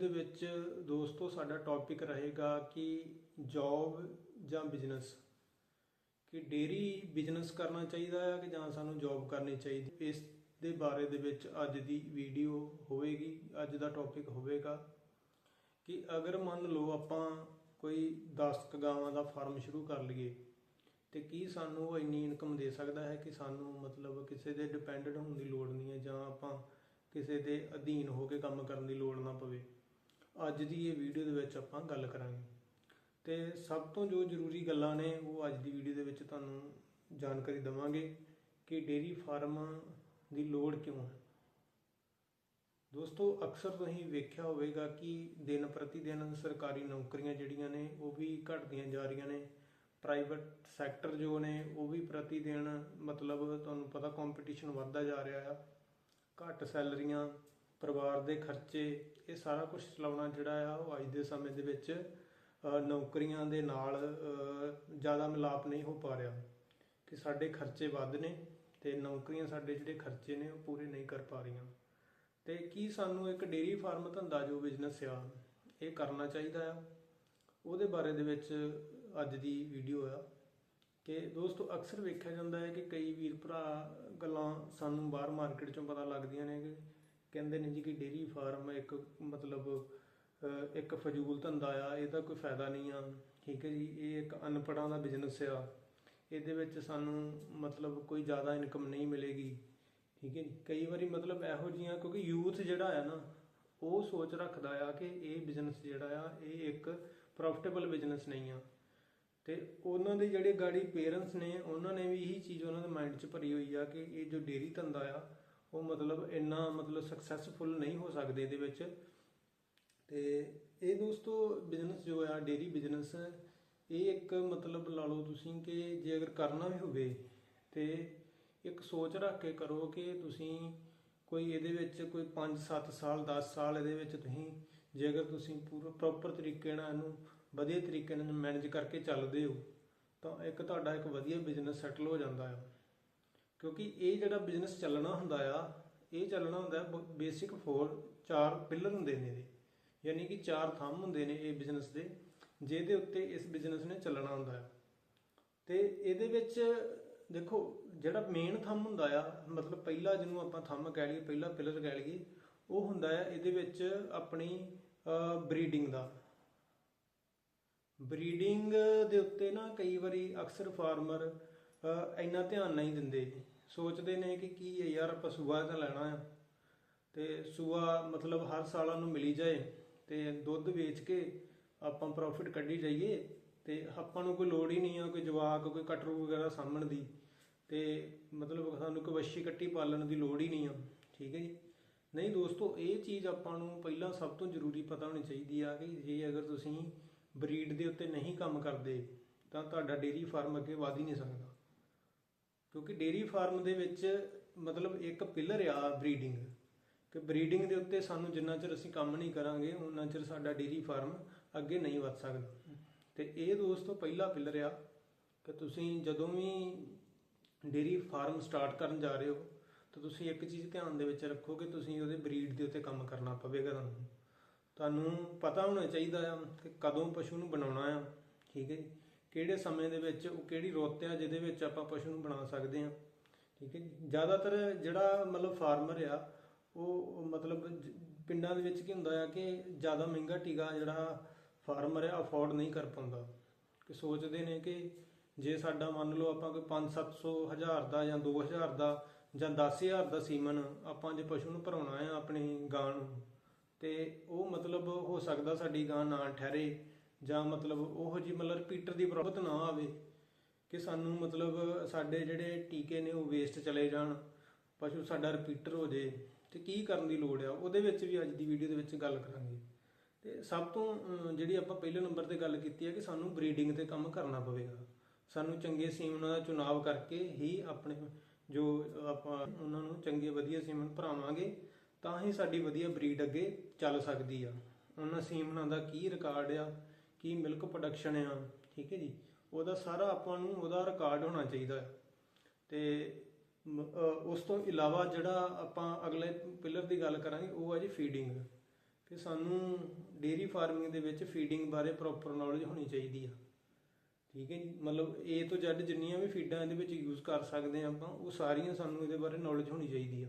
ਦੇ ਵਿੱਚ ਦੋਸਤੋ ਸਾਡਾ ਟੌਪਿਕ ਰਹੇਗਾ ਕਿ ਜੌਬ ਜਾਂ ਬਿਜ਼ਨਸ ਕਿ ਡੇਰੀ ਬਿਜ਼ਨਸ ਕਰਨਾ ਚਾਹੀਦਾ ਹੈ ਕਿ ਜਾਂ ਸਾਨੂੰ ਜੌਬ ਕਰਨੀ ਚਾਹੀਦੀ। ਇਸ ਦੇ ਬਾਰੇ ਦੇ ਵਿੱਚ ਅੱਜ ਦੀ ਵੀਡੀਓ ਹੋਵੇਗੀ, ਅੱਜ ਦਾ ਟੌਪਿਕ ਹੋਵੇਗਾ ਕਿ ਅਗਰ ਮੰਨ ਲਓ ਆਪਾਂ ਕੋਈ 10 ਕੁ ਗਾਵਾਂ ਦਾ ਫਾਰਮ ਸ਼ੁਰੂ ਕਰ ਲਈਏ, ਤੇ ਕੀ ਸਾਨੂੰ ਉਹ ਇੰਨੀ ਇਨਕਮ ਦੇ ਸਕਦਾ ਹੈ ਕਿ ਸਾਨੂੰ ਮਤਲਬ ਕਿਸੇ ਦੇ ਡਿਪੈਂਡੈਂਟ ਹੋਣ ਦੀ ਲੋੜ ਨਹੀਂ ਹੈ ਜਾਂ ਆਪਾਂ ਕਿਸੇ ਦੇ ਅਧੀਨ ਹੋ ਕੇ ਕੰਮ ਕਰਨ ਦੀ ਲੋੜ ਨਾ ਪਵੇ। ਅੱਜ ਦੀ ਇਹ ਵੀਡੀਓ ਦੇ ਵਿੱਚ ਆਪਾਂ ਗੱਲ ਕਰਾਂਗੇ। ਤੇ ਸਭ ਤੋਂ ਜੋ ਜ਼ਰੂਰੀ ਗੱਲਾਂ ਨੇ, ਉਹ ਅੱਜ ਦੀ ਵੀਡੀਓ ਦੇ ਵਿੱਚ ਤੁਹਾਨੂੰ ਜਾਣਕਾਰੀ ਦਵਾਂਗੇ ਕਿ ਡੇਰੀ ਫਾਰਮ ਦੀ ਲੋੜ ਕਿਉਂ ਹੈ। ਦੋਸਤੋ, ਅਕਸਰ ਤੁਸੀਂ ਵੇਖਿਆ ਹੋਵੇਗਾ ਕਿ ਦਿਨ ਪ੍ਰਤੀ ਦਿਨ ਸਰਕਾਰੀ ਨੌਕਰੀਆਂ ਜਿਹੜੀਆਂ ਨੇ, ਉਹ ਵੀ ਘਟਦੀਆਂ ਜਾ ਰਹੀਆਂ ਨੇ। ਪ੍ਰਾਈਵੇਟ ਸੈਕਟਰ ਜੋ ਨੇ, ਉਹ ਵੀ ਪ੍ਰਤੀ ਦਿਨ ਮਤਲਬ ਤੁਹਾਨੂੰ ਪਤਾ ਕੰਪੀਟੀਸ਼ਨ ਵੱਧਦਾ ਜਾ ਰਿਹਾ ਆ। ਘੱਟ ਸੈਲਰੀਆਂ ਪਰਿਵਾਰ ਦੇ ਖਰਚੇ, ਇਹ ਸਾਰਾ ਕੁਝ ਚਲਾਉਣਾ ਜਿਹੜਾ ਆ ਉਹ ਅੱਜ ਦੇ ਸਮੇਂ ਦੇ ਵਿੱਚ ਨੌਕਰੀਆਂ ਦੇ ਨਾਲ ਜ਼ਿਆਦਾ ਮਿਲਾਪ ਨਹੀਂ ਹੋ ਪਾ ਰਿਹਾ। ਕਿ ਸਾਡੇ ਖਰਚੇ ਵੱਧ ਨੇ ਤੇ ਨੌਕਰੀਆਂ ਸਾਡੇ ਜਿਹੜੇ ਖਰਚੇ ਨੇ ਉਹ ਪੂਰੇ ਨਹੀਂ ਕਰ ਪਾ ਰਹੀਆਂ। ਤੇ ਕੀ ਸਾਨੂੰ ਇੱਕ ਡੇਰੀ ਫਾਰਮ ਧੰਦਾ ਜੋ ਬਿਜ਼ਨਸ ਆ, ਇਹ ਕਰਨਾ ਚਾਹੀਦਾ ਆ? ਉਹਦੇ ਬਾਰੇ ਦੇ ਵਿੱਚ ਅੱਜ ਦੀ ਵੀਡੀਓ ਆ। ਕਿ ਦੋਸਤੋ, ਅਕਸਰ ਵੇਖਿਆ ਜਾਂਦਾ ਹੈ ਕਿ ਕਈ ਵੀਰ ਭਰਾ ਗੱਲਾਂ ਸਾਨੂੰ ਬਾਹਰ ਮਾਰਕੀਟ ਚੋਂ ਪਤਾ ਲੱਗਦੀਆਂ ਨੇ ਕਿ ਕਹਿੰਦੇ ਨੇ ਜੀ ਕਿ ਡੇਰੀ ਫਾਰਮ ਇੱਕ ਮਤਲਬ ਇੱਕ ਫਜ਼ੂਲ ਧੰਦਾ ਆ, ਇਹਦਾ ਕੋਈ ਫਾਇਦਾ ਨਹੀਂ ਆ। ਠੀਕ ਹੈ ਜੀ, ਇਹ ਇੱਕ ਅਨਪੜਾਂ ਦਾ ਬਿਜ਼ਨਸ ਆ। ਇਹਦੇ ਵਿੱਚ ਸਾਨੂੰ ਮਤਲਬ ਕੋਈ ਜ਼ਿਆਦਾ ਇਨਕਮ ਨਹੀਂ ਮਿਲੇਗੀ। ਠੀਕ ਹੈ ਜੀ, ਕਈ ਵਾਰੀ ਮਤਲਬ ਇਹੋ ਜੀਆਂ ਕਿਉਂਕਿ ਯੂਥ ਜਿਹੜਾ ਆ ਨਾ, ਉਹ ਸੋਚ ਰੱਖਦਾ ਆ ਕਿ ਇਹ ਬਿਜ਼ਨਸ ਜਿਹੜਾ ਆ, ਇਹ ਇੱਕ ਪ੍ਰੋਫਿਟੇਬਲ ਬਿਜ਼ਨਸ ਨਹੀਂ ਆ। ਤੇ ਉਹਨਾਂ ਦੇ ਜਿਹੜੇ ਗਾੜੀ ਪੇਰੈਂਟਸ ਨੇ, ਉਹਨਾਂ ਨੇ ਵੀ ਇਹੀ ਚੀਜ਼ ਉਹਨਾਂ ਦੇ ਮਾਈਂਡ 'ਚ ਭਰੀ ਹੋਈ ਆ ਕਿ ਇਹ ਜੋ ਡੇਰੀ ਧੰਦਾ ਆ ਉਹ ਮਤਲਬ ਇੰਨਾ ਮਤਲਬ ਸਕਸੈਸਫੁਲ ਨਹੀਂ ਹੋ ਸਕਦੇ ਇਹਦੇ ਵਿੱਚ। ਤੇ ਇਹ ਦੋਸਤੋ ਬਿਜ਼ਨਸ ਜੋ ਆ ਡੇਰੀ ਬਿਜ਼ਨਸ ਇਹ ਇੱਕ ਮਤਲਬ ਲਾ ਲਓ ਤੁਸੀਂ ਕਿ ਜੇ ਅਗਰ ਕਰਨਾ ਵੀ ਹੋਵੇ ਤੇ ਇੱਕ ਸੋਚ ਰੱਖ ਕੇ ਕਰੋ ਕਿ ਤੁਸੀਂ ਕੋਈ ਇਹਦੇ ਵਿੱਚ ਕੋਈ 5-7 ਸਾਲ 10 ਸਾਲ ਇਹਦੇ ਵਿੱਚ ਤੁਸੀਂ ਜੇ ਅਗਰ ਤੁਸੀਂ ਪੂਰਾ ਪ੍ਰੋਪਰ ਤਰੀਕੇ ਨਾਲ ਇਹਨੂੰ ਵਧੀਆ ਤਰੀਕੇ ਨਾਲ ਮੈਨੇਜ ਕਰਕੇ ਚੱਲਦੇ ਹੋ, ਤਾਂ ਇੱਕ ਤੁਹਾਡਾ ਇੱਕ ਵਧੀਆ ਬਿਜ਼ਨਸ ਸੈਟਲ ਹੋ ਜਾਂਦਾ ਆ। ਕਿਉਂਕਿ ਇਹ ਜਿਹੜਾ ਬਿਜ਼ਨਸ ਚੱਲਣਾ ਹੁੰਦਾ ਆ, ਇਹ ਚੱਲਣਾ ਹੁੰਦਾ ਬੇਸਿਕ ਫੋਰ ਚਾਰ ਪਿਲਰ ਹੁੰਦੇ ਨੇ ਇਹਦੇ। ਯਾਨੀ ਕਿ ਚਾਰ ਥੰਮ ਹੁੰਦੇ ਨੇ ਇਹ ਬਿਜ਼ਨਸ ਦੇ, ਜਿਹਦੇ ਉੱਤੇ ਇਸ ਬਿਜ਼ਨਸ ਨੇ ਚੱਲਣਾ ਹੁੰਦਾ ਆ। ਤੇ ਇਹਦੇ ਵਿੱਚ ਦੇਖੋ, ਜਿਹੜਾ ਮੇਨ ਥੰਮ ਹੁੰਦਾ ਆ, ਮਤਲਬ ਪਹਿਲਾ ਜਿਹਨੂੰ ਆਪਾਂ ਥੰਮ ਕਹਿ ਲਈਏ, ਪਹਿਲਾ ਪਿਲਰ ਕਹਿ ਲਈਏ, ਉਹ ਹੁੰਦਾ ਆ ਇਹਦੇ ਵਿੱਚ ਆਪਣੀ ਬਰੀਡਿੰਗ ਦਾ। ਬਰੀਡਿੰਗ ਦੇ ਉੱਤੇ ਨਾ ਕਈ ਵਾਰੀ ਅਕਸਰ ਫਾਰਮਰ ਇੰਨਾ ਧਿਆਨ ਨਹੀਂ ਦਿੰਦੇ। ਸੋਚਦੇ ਨੇ ਕਿ ਕੀ ਹੈ ਯਾਰ, ਆਪਾਂ ਸੂਆ ਤਾਂ ਲੈਣਾ ਆ। ਤੇ ਸੂਆ ਮਤਲਬ ਹਰ ਸਾਲਾਂ ਨੂੰ ਮਿਲੀ ਜਾਏ ਤੇ ਦੁੱਧ ਵੇਚ ਕੇ ਆਪਾਂ ਪ੍ਰੋਫਿਟ ਕੱਢੀ ਜਾਈਏ ਤੇ ਆਪਾਂ ਨੂੰ ਕੋਈ ਲੋੜ ਹੀ ਨਹੀਂ ਆ ਕੋਈ ਜਵਾਕ, ਕੋਈ ਕਟਰੂ ਵਗੈਰਾ ਸਾਂਭਣ ਦੀ। ਤੇ ਮਤਲਬ ਸਾਨੂੰ ਕੋਈ ਵੱਛੀ ਕੱਟੀ ਪਾਲਣ ਦੀ ਲੋੜ ਹੀ ਨਹੀਂ ਆ। ਠੀਕ ਹੈ ਜੀ? ਨਹੀਂ ਦੋਸਤੋ, ਇਹ ਚੀਜ਼ ਆਪਾਂ ਨੂੰ ਪਹਿਲਾਂ ਸਭ ਤੋਂ ਜ਼ਰੂਰੀ ਪਤਾ ਹੋਣੀ ਚਾਹੀਦੀ ਆ ਕਿ ਜੇ ਅਗਰ ਤੁਸੀਂ ਬਰੀਡ ਦੇ ਉੱਤੇ ਨਹੀਂ ਕੰਮ ਕਰਦੇ, ਤਾਂ ਤੁਹਾਡਾ ਡੇਰੀ ਫਾਰਮ ਅੱਗੇ ਵਧ ਹੀ ਨਹੀਂ ਸਕਦਾ। ਕਿਉਂਕਿ ਡੇਰੀ ਫਾਰਮ ਦੇ ਵਿੱਚ ਮਤਲਬ ਇੱਕ ਪਿਲਰ ਆ ਬਰੀਡਿੰਗ। ਕਿ ਬਰੀਡਿੰਗ ਦੇ ਉੱਤੇ ਸਾਨੂੰ ਜਿੰਨਾ ਚਿਰ ਅਸੀਂ ਕੰਮ ਨਹੀਂ ਕਰਾਂਗੇ ਉਨਾ ਚਿਰ ਸਾਡਾ ਡੇਰੀ ਫਾਰਮ ਅੱਗੇ ਨਹੀਂ ਵਧ ਸਕਦਾ। ਤੇ ਇਹ ਦੋਸਤੋ ਪਹਿਲਾ ਪਿਲਰ ਆ ਕਿ ਤੁਸੀਂ ਜਦੋਂ ਵੀ ਡੇਰੀ ਫਾਰਮ ਸਟਾਰਟ ਕਰਨ ਜਾ ਰਹੇ ਹੋ, ਤਾਂ ਤੁਸੀਂ ਇੱਕ ਚੀਜ਼ ਧਿਆਨ ਦੇ ਵਿੱਚ ਰੱਖੋ ਕਿ ਤੁਸੀਂ ਉਹਦੇ ਬਰੀਡ ਦੇ ਉੱਤੇ ਕੰਮ ਕਰਨਾ ਪਵੇਗਾ ਤੁਹਾਨੂੰ। ਤੁਹਾਨੂੰ ਪਤਾ ਹੋਣਾ ਚਾਹੀਦਾ ਆ ਕਿ ਕਦੋਂ ਪਸ਼ੂ ਨੂੰ ਬਣਾਉਣਾ ਆ, ਠੀਕ ਹੈ ਜੀ? ਕਿਹੜੇ ਸਮੇਂ ਦੇ ਵਿੱਚ, ਉਹ ਕਿਹੜੀ ਰੁੱਤ ਆ ਜਿਹਦੇ ਵਿੱਚ ਆਪਾਂ ਪਸ਼ੂ ਨੂੰ ਬਣਾ ਸਕਦੇ ਹਾਂ। ਠੀਕ ਹੈ ਜ਼ਿਆਦਾਤਰ ਜਿਹੜਾ ਮਤਲਬ ਫਾਰਮਰ ਆ, ਉਹ ਮਤਲਬ ਪਿੰਡਾਂ ਦੇ ਵਿੱਚ ਕੀ ਹੁੰਦਾ ਆ ਕਿ ਜ਼ਿਆਦਾ ਮਹਿੰਗਾ ਟੀਕਾ ਜਿਹੜਾ ਫਾਰਮਰ ਆ, ਅਫੋਰਡ ਨਹੀਂ ਕਰ ਪਾਉਂਦਾ। ਕਿ ਸੋਚਦੇ ਨੇ ਕਿ ਜੇ ਸਾਡਾ ਮੰਨ ਲਓ ਆਪਾਂ ਕੋਈ 5-700 ਹਜ਼ਾਰ ਦਾ ਜਾਂ 2000 ਦਾ ਜਾਂ 10000 ਦਾ ਸੀਮਨ ਆਪਾਂ ਜੇ ਪਸ਼ੂ ਨੂੰ ਭਰਾਉਣਾ ਆ ਆਪਣੀ ਗਾਂ ਨੂੰ, ਤੇ ਉਹ ਮਤਲਬ ਹੋ ਸਕਦਾ ਸਾਡੀ ਗਾਂ ਨਾ ਠਹਿਰੇ। ਜਾਂ ਮਤਲਬ ਉਹੋ ਜੀ ਮਤਲਬ ਰਿਪੀਟਰ ਦੀ ਪ੍ਰੋਬਤ ਨਾ ਆਵੇ ਕਿ ਸਾਨੂੰ ਮਤਲਬ ਸਾਡੇ ਜਿਹੜੇ ਟੀਕੇ ਨੇ ਉਹ ਵੇਸਟ ਚਲੇ ਜਾਣ, ਪਸ਼ੂ ਸਾਡਾ ਰਿਪੀਟਰ ਹੋ ਜੇ ਤੇ ਕੀ ਕਰਨ ਦੀ ਲੋੜ ਆ? ਉਹਦੇ ਵਿੱਚ ਵੀ ਅੱਜ ਦੀ ਵੀਡੀਓ ਦੇ ਵਿੱਚ ਗੱਲ ਕਰਾਂਗੇ। ਤੇ ਸਭ ਤੋਂ ਜਿਹੜੀ ਆਪਾਂ ਪਹਿਲੇ ਨੰਬਰ ਤੇ ਗੱਲ ਕੀਤੀ ਹੈ ਕਿ ਸਾਨੂੰ ਬਰੀਡਿੰਗ ਤੇ ਕੰਮ ਕਰਨਾ ਪਵੇਗਾ। ਸਾਨੂੰ ਚੰਗੇ ਸੀਮਨਾਂ ਦਾ ਚੁਣਾਵ ਕਰਕੇ ਹੀ ਆਪਣੇ ਜੋ ਆਪਾਂ, ਉਹਨਾਂ ਨੂੰ ਚੰਗੇ ਵਧੀਆ ਸੀਮਨ ਭਰਾਵਾਂਗੇ, ਤਾਂ ਹੀ ਸਾਡੀ ਵਧੀਆ ਬਰੀਡ ਅੱਗੇ ਚੱਲ ਸਕਦੀ ਆ। ਉਹਨਾਂ ਸੀਮਨਾਂ ਦਾ ਕੀ ਰਿਕਾਰਡ ਆ? ਕੀ ਮਿਲਕ ਪ੍ਰੋਡਕਸ਼ਨ ਆ, ਠੀਕ ਹੈ ਜੀ? ਉਹਦਾ ਸਾਰਾ ਆਪਾਂ ਨੂੰ ਉਹਦਾ ਰਿਕਾਰਡ ਹੋਣਾ ਚਾਹੀਦਾ ਹੈ। ਤੇ, ਮ- ਉਸ ਤੋਂ ਇਲਾਵਾ ਜਿਹੜਾ ਆਪਾਂ ਅਗਲੇ ਪਿਲਰ ਦੀ ਗੱਲ ਕਰਾਂਗੇ, ਉਹ ਹੈ ਜੀ ਫੀਡਿੰਗ ਕਿ ਸਾਨੂੰ ਡੇਰੀ ਫਾਰਮਿੰਗ ਦੇ ਵਿੱਚ ਫੀਡਿੰਗ ਬਾਰੇ ਪ੍ਰੋਪਰ ਨੌਲੇਜ ਹੋਣੀ ਚਾਹੀਦੀ ਆ। ਠੀਕ ਹੈ ਜੀ? ਮਤਲਬ A ਤੋਂ Z ਜਿੰਨੀਆਂ ਵੀ ਫੀਡਾਂ ਇਹਦੇ ਵਿੱਚ ਯੂਜ਼ ਕਰ ਸਕਦੇ ਆ ਆਪਾਂ, ਉਹ ਸਾਰੀਆਂ ਸਾਨੂੰ ਇਹਦੇ ਬਾਰੇ ਨੌਲੇਜ ਹੋਣੀ ਚਾਹੀਦੀ ਆ।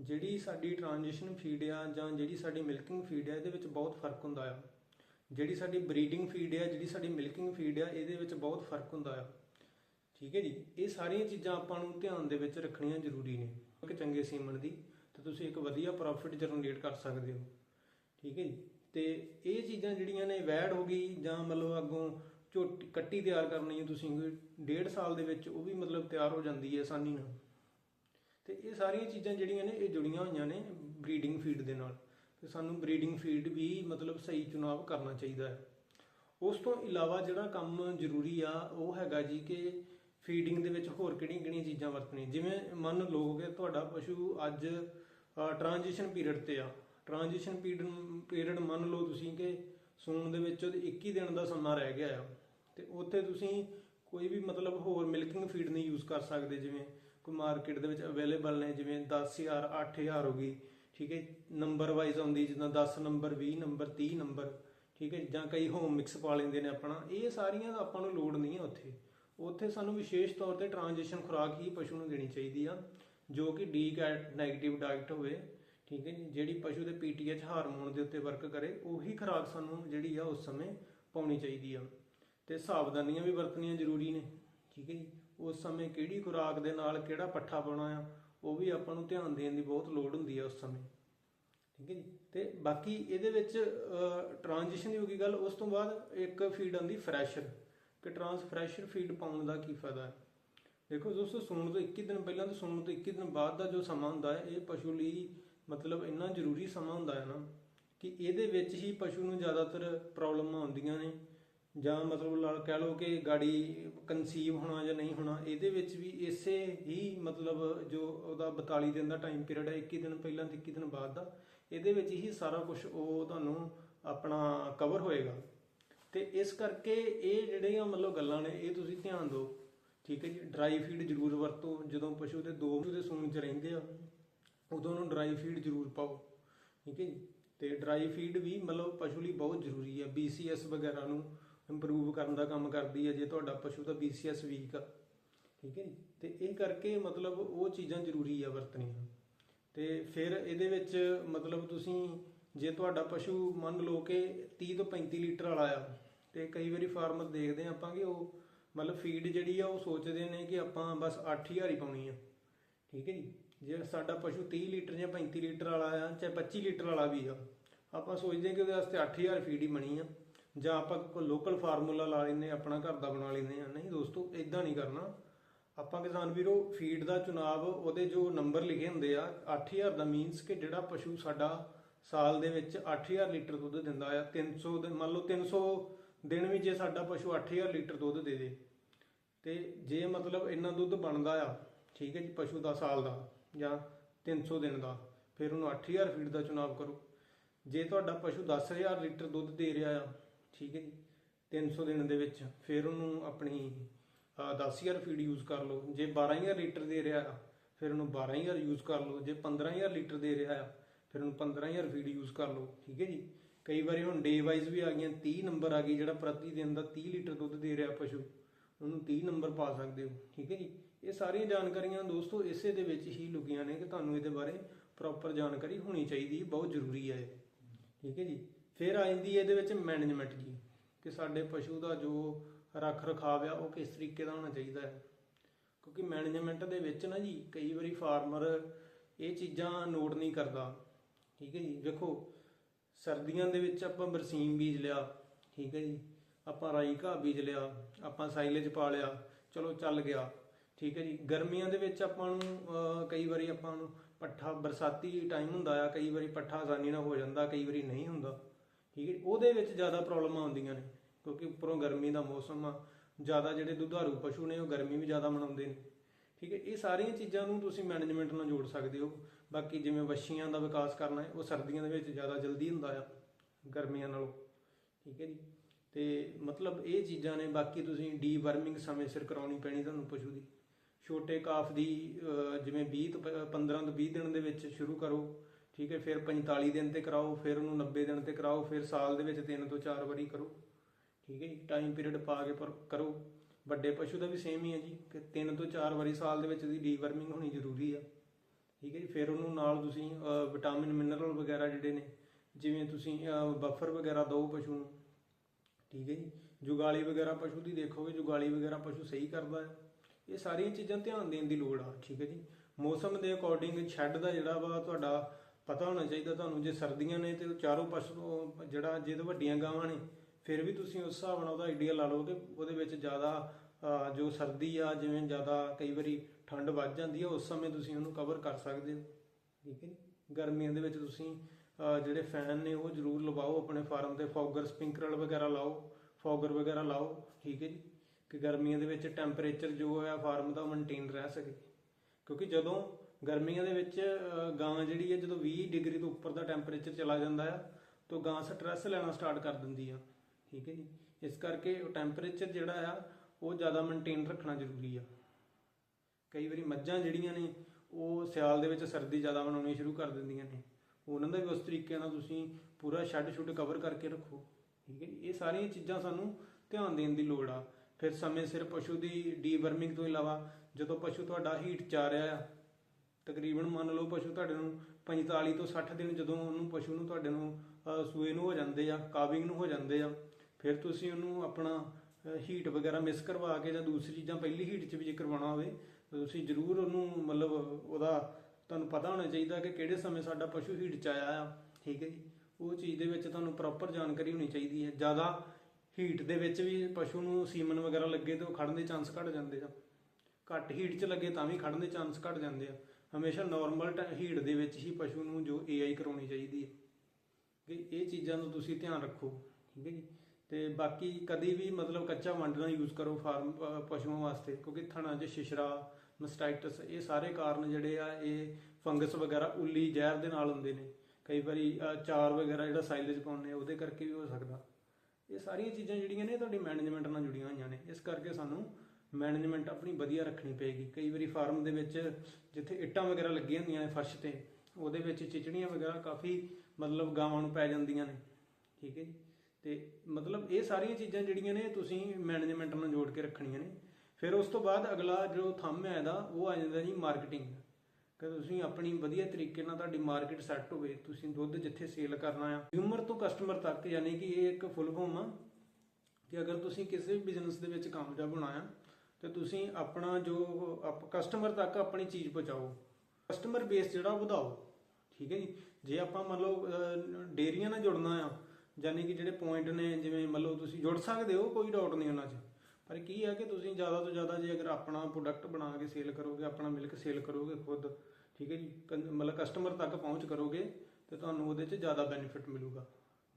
ਜਿਹੜੀ ਸਾਡੀ ਟ੍ਰਾਂਜੀਸ਼ਨ ਫੀਡ ਆ ਜਾਂ ਜਿਹੜੀ ਸਾਡੀ ਮਿਲਕਿੰਗ ਫੀਡ ਆ, ਇਹਦੇ ਵਿੱਚ ਬਹੁਤ ਫ਼ਰਕ ਹੁੰਦਾ ਆ। ਜਿਹੜੀ ਸਾਡੀ ਬਰੀਡਿੰਗ ਫੀਡ ਆ, ਜਿਹੜੀ ਸਾਡੀ ਮਿਲਕਿੰਗ ਫੀਡ ਆ, ਇਹਦੇ ਵਿੱਚ ਬਹੁਤ ਫ਼ਰਕ ਹੁੰਦਾ ਆ। ਠੀਕ ਹੈ ਜੀ? ਇਹ ਸਾਰੀਆਂ ਚੀਜ਼ਾਂ ਆਪਾਂ ਨੂੰ ਧਿਆਨ ਦੇ ਵਿੱਚ ਰੱਖਣੀਆਂ ਜ਼ਰੂਰੀ ਨੇ, ਇੱਕ ਚੰਗੇ ਸੀਮਨ ਦੀ, ਤੇ ਤੁਸੀਂ ਇੱਕ ਵਧੀਆ ਪ੍ਰੋਫਿਟ ਜਨਰੇਟ ਕਰ ਸਕਦੇ ਹੋ। ਠੀਕ ਹੈ ਜੀ? ਤੇ ਇਹ ਚੀਜ਼ਾਂ ਜਿਹੜੀਆਂ ਨੇ ਵੈਡ ਹੋ ਗਈ, ਜਾਂ ਮਤਲਬ ਅੱਗੋਂ ਝੋਟੀ, ਕੱਟੀ ਤਿਆਰ ਕਰਨੀ ਹੈ ਤੁਸੀਂ ਡੇਢ ਸਾਲ ਦੇ ਵਿੱਚ ਉਹ ਵੀ ਮਤਲਬ ਤਿਆਰ ਹੋ ਜਾਂਦੀ ਹੈ ਆਸਾਨੀ ਨਾਲ। ਤੇ ਇਹ ਸਾਰੀਆਂ ਚੀਜ਼ਾਂ ਜਿਹੜੀਆਂ ਨੇ, ਇਹ ਜੁੜੀਆਂ ਹੋਈਆਂ ਨੇ ਬਰੀਡਿੰਗ ਫੀਡ ਦੇ ਨਾਲ। ਤੇ ਸਾਨੂੰ ਬਰੀਡਿੰਗ ਫੀਡ ਵੀ ਮਤਲਬ ਸਹੀ ਚੁਣਾਵ ਕਰਨਾ ਚਾਹੀਦਾ ਹੈ। ਉਸ ਤੋਂ ਇਲਾਵਾ ਜਿਹੜਾ ਕੰਮ ਜ਼ਰੂਰੀ ਆ, ਉਹ ਹੈਗਾ ਜੀ ਕਿ ਫੀਡਿੰਗ ਦੇ ਵਿੱਚ ਹੋਰ ਕਿਹੜੀਆਂ ਕਿਹੜੀਆਂ ਚੀਜ਼ਾਂ ਵਰਤਣੀਆਂ। ਜਿਵੇਂ ਮੰਨ ਲਓ ਕਿ ਤੁਹਾਡਾ ਪਸ਼ੂ ਅੱਜ ਟ੍ਰਾਂਜੀਸ਼ਨ ਪੀਰੀਅਡ ਤੇ ਆ। ਟ੍ਰਾਂਜੀਸ਼ਨ ਪੀਰੀਅਡ ਮੰਨ ਲਓ ਤੁਸੀਂ ਕਿ ਸੂਣ ਦੇ ਵਿੱਚ ਉਹਦੇ 21 ਦਿਨ ਦਾ ਸਮਾਂ ਰਹਿ ਗਿਆ ਆ। ਤੇ ਉੱਥੇ ਤੁਸੀਂ ਕੋਈ ਵੀ ਮਤਲਬ ਹੋਰ ਮਿਲਕਿੰਗ ਫੀਡ ਨਹੀਂ ਯੂਜ਼ ਕਰ ਸਕਦੇ, ਜਿਵੇਂ ਕੋਈ ਮਾਰਕੀਟ ਦੇ ਵਿੱਚ ਅਵੇਲੇਬਲ ਨੇ, ਜਿਵੇਂ 10000 8000 ਹੋ ਗਈ, ਠੀਕ ਹੈ ਨੰਬਰ ਵਾਈਜ਼ ਆਉਂਦੀ, ਜਿੱਦਾਂ 10 ਨੰਬਰ 20 ਨੰਬਰ 30 ਨੰਬਰ, ਠੀਕ ਹੈ, ਜਾਂ ਕਈ ਹੋਮ ਮਿਕਸ ਪਾ ਲੈਂਦੇ ਨੇ ਆਪਣਾ, ਇਹ ਸਾਰੀਆਂ ਦਾ ਆਪਾਂ ਨੂੰ ਲੋੜ ਨਹੀਂ ਹੈ ਉੱਥੇ। ਉੱਥੇ ਸਾਨੂੰ ਵਿਸ਼ੇਸ਼ ਤੌਰ ਤੇ ਟ੍ਰਾਂਜੀਸ਼ਨ ਖੁਰਾਕ ਹੀ ਪਸ਼ੂ ਨੂੰ ਦੇਣੀ ਚਾਹੀਦੀ ਆ, ਜੋ ਕਿ ਡੀ ਕੈਟ 네ਗੇਟਿਵ ਡਾਈਟ ਹੋਵੇ, ਠੀਕ ਹੈ ਜੀ, ਜਿਹੜੀ ਪਸ਼ੂ ਦੇ ਪੀਟੀਐਚ ਹਾਰਮੋਨ ਦੇ ਉੱਤੇ ਵਰਕ ਕਰੇ, ਉਹੀ ਖੁਰਾਕ ਸਾਨੂੰ ਜਿਹੜੀ ਆ ਉਸ ਸਮੇਂ ਪਾਉਣੀ ਚਾਹੀਦੀ ਆ। ਤੇ ਸਾਵਧਾਨੀਆਂ ਵੀ ਵਰਤਣੀਆਂ ਜ਼ਰੂਰੀ ਨੇ, ਠੀਕ ਹੈ ਜੀ, ਉਸ ਸਮੇਂ ਕਿਹੜੀ ਖੁਰਾਕ ਦੇ ਨਾਲ ਕਿਹੜਾ ਪੱਠਾ ਪਾਉਣਾ ਆ, ਉਹ ਵੀ ਆਪਾਂ ਨੂੰ ਧਿਆਨ ਦੇਣ ਦੀ ਬਹੁਤ ਲੋੜ ਹੁੰਦੀ ਆ ਉਸ ਸਮੇਂ। ਠੀਕ ਹੈ ਜੀ? ਤੇ ਬਾਕੀ ਇਹਦੇ ਵਿੱਚ ਟ੍ਰਾਂਜੀਸ਼ਨ ਦੀ ਹੋ ਗਈ ਗੱਲ, ਉਸ ਤੋਂ ਬਾਅਦ ਇੱਕ ਫੀਡ ਆਉਂਦੀ ਫਰੈਸ਼ਰ ਕਿ ਟ੍ਰਾਂਸ ਫਰੈਸ਼ਰ ਫੀਡ ਪਾਉਣ ਦਾ ਕੀ ਫਾਇਦਾ? ਹੈ ਦੇਖੋ ਦੋਸਤੋ, ਸੂਣ ਤੋਂ 21 ਦਿਨ ਪਹਿਲਾਂ ਤੇ ਸੂਣ ਤੋਂ 21 ਦਿਨ ਬਾਅਦ ਦਾ ਜੋ ਸਮਾਂ ਹੁੰਦਾ ਹੈ, ਇਹ ਪਸ਼ੂ ਲਈ ਮਤਲਬ ਇੰਨਾ ਜ਼ਰੂਰੀ ਸਮਾਂ ਹੁੰਦਾ ਹੈ ਨਾ, ਕਿ ਇਹਦੇ ਵਿੱਚ ਹੀ ਪਸ਼ੂ ਨੂੰ ਜ਼ਿਆਦਾਤਰ ਪ੍ਰੋਬਲਮਾਂ ਆਉਂਦੀਆਂ ਨੇ, ਜਾਂ ਮਤਲਬ ਲਾ, ਕਹਿ ਲਓ ਕਿ ਗਾੜੀ ਕਨਸੀਵ ਹੋਣਾ ਜਾਂ ਨਹੀਂ ਹੋਣਾ, ਇਹਦੇ ਵਿੱਚ ਵੀ ਇਸੇ ਹੀ ਮਤਲਬ ਜੋ ਉਹਦਾ 42 ਦਿਨ ਦਾ ਟਾਈਮ ਪੀਰੀਅਡ ਹੈ 21 ਦਿਨ ਪਹਿਲਾਂ ਤੇ 21 ਦਿਨ ਬਾਅਦ ਦਾ ਇਹਦੇ ਵਿੱਚ ਹੀ ਸਾਰਾ ਕੁਝ ਉਹ ਤੁਹਾਨੂੰ ਆਪਣਾ ਕਵਰ ਹੋਏਗਾ। ਤੇ ਇਸ ਕਰਕੇ ਇਹ ਜਿਹੜੀਆਂ ਮਤਲਬ ਗੱਲਾਂ ਨੇ, ਇਹ ਤੁਸੀਂ ਧਿਆਨ ਦਿਓ। ਠੀਕ ਹੈ ਜੀ? ਡਰਾਈ ਫੀਡ ਜ਼ਰੂਰ ਵਰਤੋ। ਜਦੋਂ ਪਸ਼ੂ ਦੇ ਦੋ ਦੇ ਸੂਣ ਚ ਰਹਿੰਦੇ ਆ, ਉਦੋਂ ਉਹਨੂੰ ਡਰਾਈ ਫੀਡ ਜ਼ਰੂਰ ਪਾਓ। ਠੀਕ ਹੈ ਜੀ? ਤੇ ਡਰਾਈ ਫੀਡ ਵੀ ਮਤਲਬ ਪਸ਼ੂ ਲਈ ਬਹੁਤ ਜ਼ਰੂਰੀ ਹੈ BCS ਵਗੈਰਾ ਨੂੰ ਇੰਪਰੂਵ ਕਰਨ ਦਾ ਕੰਮ ਕਰਦੀ ਹੈ ਜੇ ਤੁਹਾਡਾ ਪਸ਼ੂ ਦਾ BCS ਵੀਕ ਆ। ਠੀਕ ਹੈ ਜੀ? ਤੇ ਇਹ ਕਰਕੇ ਮਤਲਬ ਉਹ ਚੀਜ਼ਾਂ ਜ਼ਰੂਰੀ ਆ ਵਰਤਣੀਆਂ। ਤੇ ਫਿਰ ਇਹਦੇ ਵਿੱਚ ਮਤਲਬ ਤੁਸੀਂ ਜੇ ਤੁਹਾਡਾ ਪਸ਼ੂ ਮੰਨ ਲਓ ਕਿ 30 ਤੋਂ 35 ਲੀਟਰ ਵਾਲਾ ਆ ਤੇ ਕਈ ਵਾਰੀ ਫਾਰਮਰ ਦੇਖਦੇ ਆ ਆਪਾਂ ਕਿ ਉਹ ਮਤਲਬ ਫੀਡ ਜਿਹੜੀ ਆ ਉਹ ਸੋਚਦੇ ਨੇ ਕਿ ਆਪਾਂ ਬਸ 8000 ਹੀ ਪਾਉਣੀ ਆ। ਠੀਕ ਹੈ ਜੀ? ਜੇ ਸਾਡਾ ਪਸ਼ੂ 30 ਲੀਟਰ ਜਾਂ 35 ਲੀਟਰ ਵਾਲਾ ਆ ਚਾਹੇ 25 ਲੀਟਰ ਵਾਲਾ ਵੀ ਆ ਆਪਾਂ ਸੋਚਦੇ ਹਾਂ ਕਿ ਉਹਦੇ ਵਾਸਤੇ 8000 ਫੀਡ ਹੀ ਬਣੀ ਆ। ਜਾਂ ਆਪਾਂ ਕੋਈ ਲੋਕਲ ਫਾਰਮੂਲਾ ਲਾ ਲੈਂਦੇ ਹਾਂ, ਆਪਣਾ ਘਰ ਦਾ ਬਣਾ ਲੈਂਦੇ ਆ ਨਹੀਂ ਦੋਸਤੋ ਇਦਾਂ ਨਹੀਂ ਕਰਨਾ। ਆਪਾਂ ਕਿਸਾਨ ਵੀਰੋ ਫੀਡ ਦਾ ਚੁਣਾਵ, ਉਹਦੇ ਜੋ ਨੰਬਰ ਲਿਖੇ ਹੁੰਦੇ ਆ 8000 ਦਾ ਮੀਨਸ ਕਿ ਜਿਹੜਾ ਪਸ਼ੂ ਸਾਡਾ ਸਾਲ ਦੇ ਵਿੱਚ 8000 ਲੀਟਰ ਦੁੱਧ ਦਿੰਦਾ ਆ 300 ਦੇ, ਮੰਨ ਲਓ 300 ਦਿਨ ਵੀ ਜੇ ਸਾਡਾ ਪਸ਼ੂ 8000 ਲੀਟਰ ਦੁੱਧ ਦੇ ਦੇ, ਤੇ ਜੇ ਮਤਲਬ ਇੰਨਾ ਦੁੱਧ ਬਣਦਾ ਆ, ਠੀਕ ਹੈ ਜੀ, ਪਸ਼ੂ ਦਾ ਸਾਲ ਦਾ ਜਾਂ 300 ਦਿਨ ਦਾ, ਫਿਰ ਉਹਨੂੰ 8000 ਫੀਡ ਦਾ ਚੁਣਾਵ ਕਰੋ। ਜੇ ਤੁਹਾਡਾ ਪਸ਼ੂ 10000 ਲੀਟਰ ਦੁੱਧ ਦੇ ਰਿਹਾ ਆ, ਠੀਕ ਹੈ ਜੀ 300 ਦਿਨ ਦੇ ਵਿੱਚ, ਫਿਰ ਉਹਨੂੰ ਆਪਣੀ 10000 ਫੀਡ ਯੂਜ਼ ਕਰ ਲਓ। ਜੇ 12000 ਲੀਟਰ ਦੇ ਰਿਹਾ ਆ ਫਿਰ ਉਹਨੂੰ 12000 ਯੂਜ਼ ਕਰ ਲਓ। ਜੇ 15000 ਲੀਟਰ ਦੇ ਰਿਹਾ ਆ ਫਿਰ ਉਹਨੂੰ 15000 ਫੀਡ ਯੂਜ਼ ਕਰ ਲਓ। ਠੀਕ ਹੈ ਜੀ? ਕਈ ਵਾਰੀ ਹੁਣ ਡੇ ਵਾਈਜ਼ ਵੀ ਆ ਗਈਆਂ 30 ਨੰਬਰ ਆ ਗਈ, ਜਿਹੜਾ ਪ੍ਰਤੀ ਦਿਨ ਦਾ 30 ਲੀਟਰ ਦੁੱਧ ਦੇ ਰਿਹਾ ਪਸ਼ੂ, ਉਹਨੂੰ 30 ਨੰਬਰ ਪਾ ਸਕਦੇ ਹੋ। ਠੀਕ ਹੈ ਜੀ? ਇਹ ਸਾਰੀਆਂ ਜਾਣਕਾਰੀਆਂ ਦੋਸਤੋ, ਇਸੇ ਦੇ ਵਿੱਚ ਹੀ ਲੁਕੀਆਂ ਨੇ ਕਿ ਤੁਹਾਨੂੰ ਇਹਦੇ ਬਾਰੇ ਪ੍ਰੋਪਰ ਜਾਣਕਾਰੀ ਹੋਣੀ ਚਾਹੀਦੀ ਹੈ, ਬਹੁਤ ਜ਼ਰੂਰੀ ਹੈ ਠੀਕ ਹੈ ਜੀ? ਫਿਰ ਆ ਜਾਂਦੀ ਇਹਦੇ ਵਿੱਚ ਮੈਨੇਜਮੈਂਟ ਜੀ, ਕਿ ਸਾਡੇ ਪਸ਼ੂ ਦਾ ਜੋ ਰੱਖ ਰਖਾਵ ਆ, ਉਹ ਕਿਸ ਤਰੀਕੇ ਦਾ ਹੋਣਾ ਚਾਹੀਦਾ ਹੈ? ਕਿਉਂਕਿ ਮੈਨੇਜਮੈਂਟ ਦੇ ਵਿੱਚ ਨਾ ਜੀ, ਕਈ ਵਾਰੀ ਫਾਰਮਰ ਇਹ ਚੀਜ਼ਾਂ ਨੋਟ ਨਹੀਂ ਕਰਦਾ। ਠੀਕ ਹੈ ਜੀ? ਵੇਖੋ, ਸਰਦੀਆਂ ਦੇ ਵਿੱਚ ਆਪਾਂ ਬਰਸੀਮ ਬੀਜ ਲਿਆ, ਠੀਕ ਹੈ ਜੀ? ਆਪਾਂ ਰਾਈ ਘਾਹ ਬੀਜ ਲਿਆ, ਆਪਾਂ ਸਾਈਲੇਜ ਪਾ ਲਿਆ, ਚਲੋ ਚੱਲ ਗਿਆ। ਠੀਕ ਹੈ ਜੀ? ਗਰਮੀਆਂ ਦੇ ਵਿੱਚ ਆਪਾਂ ਨੂੰ ਕਈ ਵਾਰੀ ਆਪਾਂ ਨੂੰ ਪੱਠਾ ਬਰਸਾਤੀ ਟਾਈਮ ਹੁੰਦਾ ਆ, ਕਈ ਵਾਰੀ ਪੱਠਾ ਆਸਾਨੀ ਨਾਲ ਹੋ ਜਾਂਦਾ, ਕਈ ਵਾਰੀ ਨਹੀਂ ਹੁੰਦਾ। ਠੀਕ ਹੈ ਉਹਦੇ ਵਿੱਚ ਜ਼ਿਆਦਾ ਪ੍ਰੋਬਲਮਾਂ ਆਉਂਦੀਆਂ ਨੇ। ਕਿਉਂਕਿ ਉੱਪਰੋਂ ਗਰਮੀ ਦਾ ਮੌਸਮ ਆ, ਜ਼ਿਆਦਾ ਜਿਹੜੇ ਦੁਧਾਰੂ ਪਸ਼ੂ ਨੇ ਉਹ ਗਰਮੀ ਵੀ ਜ਼ਿਆਦਾ ਮਨਾਉਂਦੇ ਨੇ। ਠੀਕ ਹੈ, ਇਹ ਸਾਰੀਆਂ ਚੀਜ਼ਾਂ ਨੂੰ ਤੁਸੀਂ ਮੈਨੇਜਮੈਂਟ ਨਾਲ ਜੋੜ ਸਕਦੇ ਹੋ। ਬਾਕੀ ਜਿਵੇਂ ਵੱਛੀਆਂ ਦਾ ਵਿਕਾਸ ਕਰਨਾ ਹੈ, ਉਹ ਸਰਦੀਆਂ ਦੇ ਵਿੱਚ ਜ਼ਿਆਦਾ ਜਲਦੀ ਹੁੰਦਾ ਆ, ਗਰਮੀਆਂ ਨਾਲੋਂ। ਠੀਕ ਹੈ ਜੀ, ਤੇ ਮਤਲਬ ਇਹ ਚੀਜ਼ਾਂ ਨੇ, ਬਾਕੀ ਤੁਸੀਂ ਡੀ ਵਰਮਿੰਗ ਸਮੇਂ ਸਿਰ ਕਰਾਉਣੀ ਪੈਣੀ ਤੁਹਾਨੂੰ ਪਸ਼ੂ ਦੀ। ਛੋਟੇ ਕਾਫ ਦੀ ਜਿਵੇਂ 20 ਤੋਂ ਪ- 15 ਤੋਂ 20 ਦਿਨ ਦੇ ਵਿੱਚ ਸ਼ੁਰੂ ਕਰੋ। ਠੀਕ ਹੈ, ਫਿਰ 45 ਦਿਨ ਤੇ ਕਰਾਓ, ਫਿਰ ਉਹਨੂੰ 90 ਦਿਨ ਤੇ ਕਰਾਓ, ਫਿਰ ਸਾਲ ਦੇ ਵਿੱਚ ਤਿੰਨ ਤੋਂ ਚਾਰ ਵਾਰੀ ਕਰੋ। ਠੀਕ ਹੈ ਜੀ ਟਾਈਮ ਪੀਰੀਅਡ ਪਾ ਕੇ ਪਰ ਕਰੋ। ਵੱਡੇ ਪਸ਼ੂ ਦਾ ਵੀ ਸੇਮ ਹੀ ਹੈ ਜੀ, ਕਿ ਤਿੰਨ ਤੋਂ ਚਾਰ ਵਾਰੀ ਸਾਲ ਦੇ ਵਿੱਚ ਦੀ ਡੀਵਰਮਿੰਗ ਹੋਣੀ ਜ਼ਰੂਰੀ ਆ। ਠੀਕ ਹੈ ਜੀ, ਫਿਰ ਉਹਨੂੰ ਨਾਲ ਤੁਸੀਂ ਵਿਟਾਮਿਨ ਮਿਨਰਲ ਵਗੈਰਾ ਜਿਹੜੇ ਨੇ, ਜਿਵੇਂ ਤੁਸੀਂ ਬਫਰ ਵਗੈਰਾ ਦਿਓ ਪਸ਼ੂ ਨੂੰ। ਠੀਕ ਹੈ ਜੀ, ਜੁਗਾਲੀ ਵਗੈਰਾ ਪਸ਼ੂ ਦੀ ਦੇਖੋਗੇ, ਜੁਗਾਲੀ ਵਗੈਰਾ ਪਸ਼ੂ ਸਹੀ ਕਰਦਾ ਹੈ। ਇਹ ਸਾਰੀਆਂ ਚੀਜ਼ਾਂ ਧਿਆਨ ਦੇਣ ਦੀ ਲੋੜ ਆ, ਠੀਕ ਹੈ ਜੀ। ਮੌਸਮ ਦੇ ਅਕੋਰਡਿੰਗ ਸ਼ੈੱਡ ਦਾ ਜਿਹੜਾ ਵਾ, ਤੁਹਾਡਾ ਪਤਾ ਹੋਣਾ ਚਾਹੀਦਾ ਤੁਹਾਨੂੰ, ਜੇ ਸਰਦੀਆਂ ਨੇ ਤੇ ਚਾਰੋਂ ਪਸ਼ੂ, ਜਿਹੜਾ ਜੇ ਤਾਂ ਵੱਡੀਆਂ ਗਾਵਾਂ ਨੇ ਫਿਰ ਵੀ ਤੁਸੀਂ ਉਸ ਹਿਸਾਬ ਨਾਲ ਉਹਦਾ ਆਈਡੀਆ ਲਾ ਲਓ ਕਿ ਉਹਦੇ ਵਿੱਚ ਜ਼ਿਆਦਾ ਜੋ ਸਰਦੀ ਆ, ਜਿਵੇਂ ਜ਼ਿਆਦਾ ਕਈ ਵਾਰੀ ਠੰਡ ਵੱਧ ਜਾਂਦੀ ਆ, ਉਸ ਸਮੇਂ ਤੁਸੀਂ ਉਹਨੂੰ ਕਵਰ ਕਰ ਸਕਦੇ ਹੋ। ਠੀਕ ਹੈ ਜੀ? ਗਰਮੀਆਂ ਦੇ ਵਿੱਚ ਤੁਸੀਂ ਜਿਹੜੇ ਫੈਨ ਨੇ ਉਹ ਜ਼ਰੂਰ ਲਵਾਓ ਆਪਣੇ ਫਾਰਮ ਤੇ, ਫੌਗਰ ਸਪ੍ਰਿੰਕਲਰ ਵਗੈਰਾ ਲਾਓ, ਫੌਗਰ ਵਗੈਰਾ ਲਾਓ, ਠੀਕ ਹੈ ਜੀ? ਕਿ ਗਰਮੀਆਂ ਦੇ ਵਿੱਚ ਟੈਂਪਰੇਚਰ ਜੋ ਹੈ ਫਾਰਮ ਦਾ ਮੇਨਟੇਨ ਰਹਿ ਸਕੇ। ਕਿਉਂਕਿ ਜਦੋਂ ਗਰਮੀਆਂ ਦੇ ਵਿੱਚ ਗਾਂ ਜਿਹੜੀ ਹੈ, ਜਦੋਂ 20 ਡਿਗਰੀ ਤੋਂ ਉੱਪਰ ਦਾ ਟੈਂਪਰੇਚਰ ਚਲਾ ਜਾਂਦਾ ਆ, ਤਾਂ ਗਾਂ ਸਟ੍ਰੈਸ ਲੈਣਾ ਸਟਾਰਟ ਕਰ ਦਿੰਦੀ ਆ। ਠੀਕ ਹੈ ਜੀ। ਇਸ ਕਰਕੇ ਉਹ ਟੈਂਪਰੇਚਰ ਜਿਹੜਾ ਆ, ਉਹ ਜ਼ਿਆਦਾ ਮੇਨਟੇਨ ਰੱਖਣਾ ਜ਼ਰੂਰੀ ਆ। ਕਈ ਵਾਰੀ ਮੱਝਾਂ ਜਿਹੜੀਆਂ ਨੇ, ਉਹ ਸਿਆਲ ਦੇ ਵਿੱਚ ਸਰਦੀ ਜ਼ਿਆਦਾ ਬਣਾਉਣੀ ਸ਼ੁਰੂ ਕਰ ਦਿੰਦੀਆਂ ਨੇ। ਉਹਨਾਂ ਦਾ ਵੀ ਉਸ ਤਰੀਕੇ ਨਾਲ ਤੁਸੀਂ ਪੂਰਾ ਸ਼ੈੱਡ ਸ਼ੁੱਡ ਕਵਰ ਕਰਕੇ ਰੱਖੋ। ਠੀਕ ਹੈ ਜੀ। ਇਹ ਸਾਰੀਆਂ ਚੀਜ਼ਾਂ ਸਾਨੂੰ ਧਿਆਨ ਦੇਣ ਦੀ ਲੋੜ ਆ। ਫਿਰ ਸਮੇਂ ਸਿਰ ਪਸ਼ੂ ਦੀ ਡੀਵਰਮਿੰਗ ਤੋਂ ਇਲਾਵਾ ਜਦੋਂ ਪਸ਼ੂ ਤੁਹਾਡਾ ਹੀਟ ਚ ਰਿਹਾ ਆ, ਤਕਰੀਬਨ ਮੰਨ ਲਓ ਪਸ਼ੂ ਤੁਹਾਡੇ ਨੂੰ 45 ਤੋਂ 60 ਦਿਨ ਜਦੋਂ ਉਹਨੂੰ ਪਸ਼ੂ ਨੂੰ ਤੁਹਾਡੇ ਨੂੰ ਸੂਏ ਨੂੰ ਹੋ ਜਾਂਦੇ ਆ, ਕਾਵਿੰਗ ਨੂੰ ਹੋ ਜਾਂਦੇ ਆ ਫਿਰ ਤੁਸੀਂ ਉਹਨੂੰ ਆਪਣਾ ਹੀਟ ਵਗੈਰਾ ਮਿਸ ਕਰਵਾ ਕੇ ਜਾਂ ਦੂਸਰੀ ਚੀਜ਼ਾਂ ਪਹਿਲੀ ਹੀਟ 'ਚ ਵੀ ਜੇ ਕਰਵਾਉਣਾ ਹੋਵੇ ਤੁਸੀਂ ਜ਼ਰੂਰ ਉਹਨੂੰ ਮਤਲਬ ਉਹਦਾ, ਤੁਹਾਨੂੰ ਪਤਾ ਹੋਣਾ ਚਾਹੀਦਾ ਕਿ ਕਿਹੜੇ ਸਮੇਂ ਸਾਡਾ ਪਸ਼ੂ ਹੀਟ 'ਚ ਆਇਆ ਆ, ਠੀਕ ਹੈ ਜੀ? ਉਹ ਚੀਜ਼ ਦੇ ਵਿੱਚ ਤੁਹਾਨੂੰ ਪ੍ਰੋਪਰ ਜਾਣਕਾਰੀ ਹੋਣੀ ਚਾਹੀਦੀ ਹੈ। ਜ਼ਿਆਦਾ ਹੀਟ ਦੇ ਵਿੱਚ ਵੀ ਪਸ਼ੂ ਨੂੰ ਸੀਮਨ ਵਗੈਰਾ ਲੱਗੇ ਤੇ ਉਹ ਖੜਨ ਦੇ ਚਾਂਸ ਘਟ ਜਾਂਦੇ ਆ। ਘੱਟ ਹੀਟ 'ਚ ਲੱਗੇ ਤਾਂ ਵੀ ਖੜਨ ਦੇ ਚਾਂਸ ਘਟ ਜਾਂਦੇ ਆ। ਹਮੇਸ਼ਾ ਨਾਰਮਲ ਹੀਟ ਦੇ ਵਿੱਚ ਹੀ ਪਸ਼ੂ ਨੂੰ ਜੋ ਏਆਈ ਕਰਾਉਣੀ ਚਾਹੀਦੀ ਹੈ। ਕਿ ਇਹ ਚੀਜ਼ਾਂ ਨੂੰ ਤੁਸੀਂ ਧਿਆਨ ਰੱਖੋ। ਠੀਕ ਹੈ ਜੀ? ਤੇ ਬਾਕੀ ਕਦੀ ਵੀ ਮਤਲਬ ਕੱਚਾ ਵੰਡ ਨਾ ਯੂਜ਼ ਕਰੋ ਫਾਰਮ ਪਸ਼ੂਆਂ ਵਾਸਤੇ, ਕਿਉਂਕਿ ਥਣਾ 'ਚ ਸ਼ਿਸ਼ਰਾ ਮਸਟਾਈਟਸ ਇਹ ਸਾਰੇ ਕਾਰਨ ਜਿਹੜੇ ਆ, ਇਹ ਫੰਗਸ ਵਗੈਰਾ ਉੱਲੀ ਜ਼ਹਿਰ ਦੇ ਨਾਲ ਹੁੰਦੇ ਨੇ। ਕਈ ਵਾਰੀ ਚਾਰ ਵਗੈਰਾ ਜਿਹੜਾ ਸਾਈਲੇਜ ਪਾਉਂਦੇ ਆ, ਉਹਦੇ ਕਰਕੇ ਵੀ ਹੋ ਸਕਦਾ। ਇਹ ਸਾਰੀਆਂ ਚੀਜ਼ਾਂ ਜਿਹੜੀਆਂ ਨੇ ਤੁਹਾਡੀ ਮੈਨੇਜਮੈਂਟ ਨਾਲ ਜੁੜੀਆਂ ਹੋਈਆਂ ਨੇ। ਇਸ ਕਰਕੇ ਸਾਨੂੰ ਮੈਨੇਜਮੈਂਟ ਆਪਣੀ ਵਧੀਆ ਰੱਖਣੀ ਪਏਗੀ। ਕਈ ਵਾਰੀ ਫਾਰਮ ਦੇ ਵਿੱਚ ਜਿੱਥੇ ਇੱਟਾਂ ਵਗੈਰਾ ਲੱਗੀਆਂ ਹੁੰਦੀਆਂ ਨੇ ਫਰਸ਼ ਤੇ, ਉਹਦੇ ਵਿੱਚ ਚਿਚੜੀਆਂ ਵਗੈਰਾ ਕਾਫੀ ਮਤਲਬ ਗਾਵਾਂ ਨੂੰ ਪੈ ਜਾਂਦੀਆਂ ਨੇ। ਠੀਕ ਹੈ ਜੀ? ਤੇ ਮਤਲਬ ਇਹ ਸਾਰੀਆਂ ਚੀਜ਼ਾਂ ਜਿਹੜੀਆਂ ਨੇ ਤੁਸੀਂ ਮੈਨੇਜਮੈਂਟ ਨਾਲ ਜੋੜ ਕੇ ਰੱਖਣੀਆਂ ਨੇ। ਫਿਰ ਉਸ ਤੋਂ ਬਾਅਦ ਅਗਲਾ ਜੋ ਥੰਮ ਹੈ ਇਹਦਾ ਉਹ ਆ ਜਾਂਦਾ ਜੀ ਮਾਰਕੀਟਿੰਗ ਕਿ ਤੁਸੀਂ ਆਪਣੀ ਵਧੀਆ ਤਰੀਕੇ ਨਾਲ ਤੁਹਾਡੀ ਮਾਰਕੀਟ ਸੈੱਟ ਹੋਵੇ ਤੁਸੀਂ ਦੁੱਧ ਜਿੱਥੇ ਸੇਲ ਕਰਨਾ ਆ। ਕੰਜ਼ਿਊਮਰ ਤੋਂ ਕਸਟਮਰ ਤੱਕ ਯਾਨੀ ਕਿ ਇਹ ਇੱਕ ਫੁੱਲ ਫਾਰਮ ਆ। ਕਿ ਅਗਰ ਤੁਸੀਂ ਕਿਸੇ ਵੀ ਬਿਜ਼ਨਸ ਦੇ ਵਿੱਚ ਕਾਮਯਾਬ ਹੋਣਾ ਆ ਤੇ ਤੁਸੀਂ ਆਪਣਾ ਜੋ ਕਸਟਮਰ ਤੱਕ ਆਪਣੀ ਚੀਜ਼ ਪਹੁੰਚਾਓ। ਕਸਟਮਰ ਬੇਸ ਜਿਹੜਾ ਉਹ ਵਧਾਓ। ਠੀਕ ਹੈ ਜੀ? ਜੇ ਆਪਾਂ ਮੰਨ ਲਓ ਅਹ, ਡੇਅਰੀਆਂ ਨਾਲ ਜੁੜਨਾ ਆ ਯਾਨੀ ਕਿ ਜਿਹੜੇ ਪੁਆਇੰਟ ਨੇ, ਜਿਵੇਂ ਮੰਨ ਲਓ ਤੁਸੀਂ ਜੁੜ ਸਕਦੇ ਹੋ, ਕੋਈ ਡਾਊਟ ਨਹੀਂ ਉਹਨਾਂ 'ਚ। ਪਰ ਕੀ ਹੈ ਕਿ ਤੁਸੀਂ ਜ਼ਿਆਦਾ ਤੋਂ ਜ਼ਿਆਦਾ ਜੇ ਅਗਰ ਆਪਣਾ ਪ੍ਰੋਡਕਟ ਬਣਾ ਕੇ ਸੇਲ ਕਰੋਗੇ, ਆਪਣਾ ਮਿਲਕ ਸੇਲ ਕਰੋਗੇ ਖੁਦ, ਠੀਕ ਹੈ ਜੀ? ਮਤਲਬ ਕਸਟਮਰ ਤੱਕ ਪਹੁੰਚ ਕਰੋਗੇ, ਤੇ ਤੁਹਾਨੂੰ ਉਹਦੇ 'ਚ ਜ਼ਿਆਦਾ ਬੈਨੀਫਿਟ ਮਿਲੂਗਾ।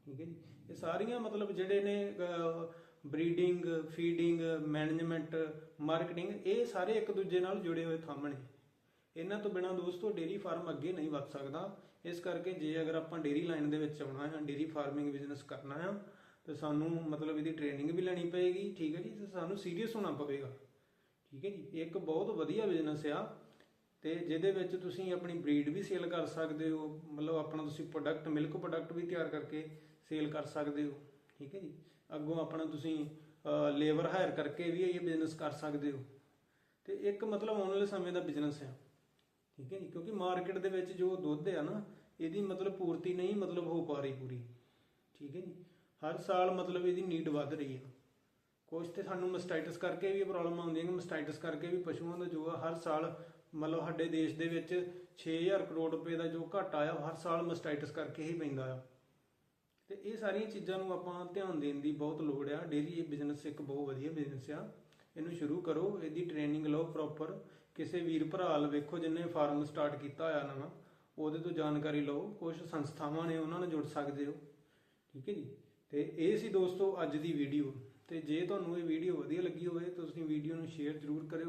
ਠੀਕ ਹੈ ਜੀ? ਇਹ ਸਾਰੀਆਂ ਮਤਲਬ ਜਿਹੜੇ ਨੇ ਬਰੀਡਿੰਗ ਫੀਡਿੰਗ ਮੈਨੇਜਮੈਂਟ ਮਾਰਕੀਟਿੰਗ ਇਹ ਸਾਰੇ ਇੱਕ ਦੂਜੇ ਨਾਲ ਜੁੜੇ ਹੋਏ ਥੰਮ ਨੇ। ਇਹਨਾਂ ਤੋਂ ਬਿਨਾ ਦੋਸਤੋ ਡੇਰੀ ਫਾਰਮ ਅੱਗੇ ਨਹੀਂ ਵੱਧ ਸਕਦਾ। ਇਸ ਕਰਕੇ ਜੇ ਅਗਰ ਆਪਾਂ ਡੇਰੀ ਲਾਈਨ ਦੇ ਵਿੱਚ ਆਉਣਾ ਹੈ ਡੇਰੀ ਫਾਰਮਿੰਗ ਬਿਜ਼ਨਸ ਕਰਨਾ ਆ, ਤੇ ਸਾਨੂੰ ਮਤਲਬ ਇਹਦੀ ਟ੍ਰੇਨਿੰਗ ਵੀ ਲੈਣੀ ਪਏਗੀ, ਠੀਕ ਹੈ ਜੀ? ਤੇ ਸਾਨੂੰ ਸੀਰੀਅਸ ਹੋਣਾ ਪਵੇਗਾ। ਠੀਕ ਹੈ ਜੀ? ਇੱਕ ਬਹੁਤ ਵਧੀਆ ਬਿਜ਼ਨਸ ਆ ਤੇ ਜਿਹਦੇ ਵਿੱਚ ਤੁਸੀਂ ਆਪਣੀ ਬਰੀਡ ਵੀ ਸੇਲ ਕਰ ਸਕਦੇ ਹੋ, ਮਤਲਬ ਆਪਣਾ ਤੁਸੀਂ ਪ੍ਰੋਡਕਟ ਮਿਲਕ ਪ੍ਰੋਡਕਟ ਵੀ ਤਿਆਰ ਕਰਕੇ ਸੇਲ ਕਰ ਸਕਦੇ ਹੋ। ਠੀਕ ਹੈ ਜੀ? ਅੱਗੋਂ ਆਪਣਾ ਤੁਸੀਂ ਲੇਬਰ ਹਾਇਰ ਕਰਕੇ ਵੀ ਇਹ ਬਿਜ਼ਨਸ ਕਰ ਸਕਦੇ ਹੋ। ਤੇ ਇੱਕ ਮਤਲਬ ਆਉਣ ਵਾਲੇ ਸਮੇਂ ਦਾ ਬਿਜ਼ਨਸ ਆ। ਠੀਕ ਹੈ ਜੀ? ਕਿਉਂਕਿ ਮਾਰਕੀਟ ਦੇ ਵਿੱਚ ਜੋ ਦੁੱਧ ਆ ਨਾ ਇਹਦੀ ਮਤਲਬ ਪੂਰਤੀ ਨਹੀਂ, ਮਤਲਬ ਹੋ ਪਾ ਰਹੀ ਪੂਰੀ। ਠੀਕ ਹੈ ਜੀ? ਹਰ ਸਾਲ ਮਤਲਬ ਇਹਦੀ ਨੀਡ ਵੱਧ ਰਹੀ ਆ ਕੁਝ ਤੇ ਸਾਨੂੰ ਮਸਟਾਈਟਸ ਕਰਕੇ ਵੀ ਪ੍ਰੋਬਲਮ ਆਉਂਦੀਆਂ ਕਿ ਮਸਟਾਈਟਸ ਕਰਕੇ ਵੀ ਪਸ਼ੂਆਂ ਦਾ ਜੋ ਆ, ਹਰ ਸਾਲ ਮਤਲਬ ਸਾਡੇ ਦੇਸ਼ ਦੇ ਵਿੱਚ 6000 ਕਰੋੜ ਰੁਪਏ ਦਾ ਜੋ ਘਾਟਾ ਆ ਉਹ ਹਰ ਸਾਲ ਮਸਟਾਈਟਸ ਕਰਕੇ ਹੀ ਪੈਂਦਾ ਆ। ਤੇ ਇਹ ਸਾਰੀਆਂ ਚੀਜ਼ਾਂ ਨੂੰ ਆਪਾਂ ਧਿਆਨ ਦੇਣ ਦੀ ਬਹੁਤ ਲੋੜ ਆ। ਡੇਰੀ ਇਹ ਬਿਜ਼ਨਸ ਇੱਕ ਬਹੁਤ ਵਧੀਆ ਬਿਜ਼ਨਸ ਆ। ਇਹਨੂੰ ਸ਼ੁਰੂ ਕਰੋ। ਇਹਦੀ ਟ੍ਰੇਨਿੰਗ ਲਓ ਪ੍ਰੋਪਰ ਕਿਸੇ ਵੀਰ ਭਰਾ ਵੱਲ ਵੇਖੋ ਜਿਨੇ ਫਾਰਮ ਸਟਾਰਟ ਕੀਤਾ ਹੋਇਆ ਨਵਾਂ। ਉਹਦੇ ਤੋਂ ਜਾਣਕਾਰੀ ਲਓ ਕੁਝ ਸੰਸਥਾਵਾਂ ਨੇ ਉਹਨਾਂ ਨਾਲ ਜੁੜ ਸਕਦੇ ਹੋ। ਠੀਕ ਹੈ ਜੀ? ਤੇ ਇਹ ਸੀ ਦੋਸਤੋ ਅੱਜ ਦੀ ਵੀਡੀਓ ਤੇ ਜੇ ਤੁਹਾਨੂੰ ਇਹ ਵੀਡੀਓ ਵਧੀਆ ਲੱਗੀ ਹੋਵੇ, ਤਾਂ ਤੁਸੀਂ ਵੀਡੀਓ ਨੂੰ ਸ਼ੇਅਰ ਜ਼ਰੂਰ ਕਰਿਓ।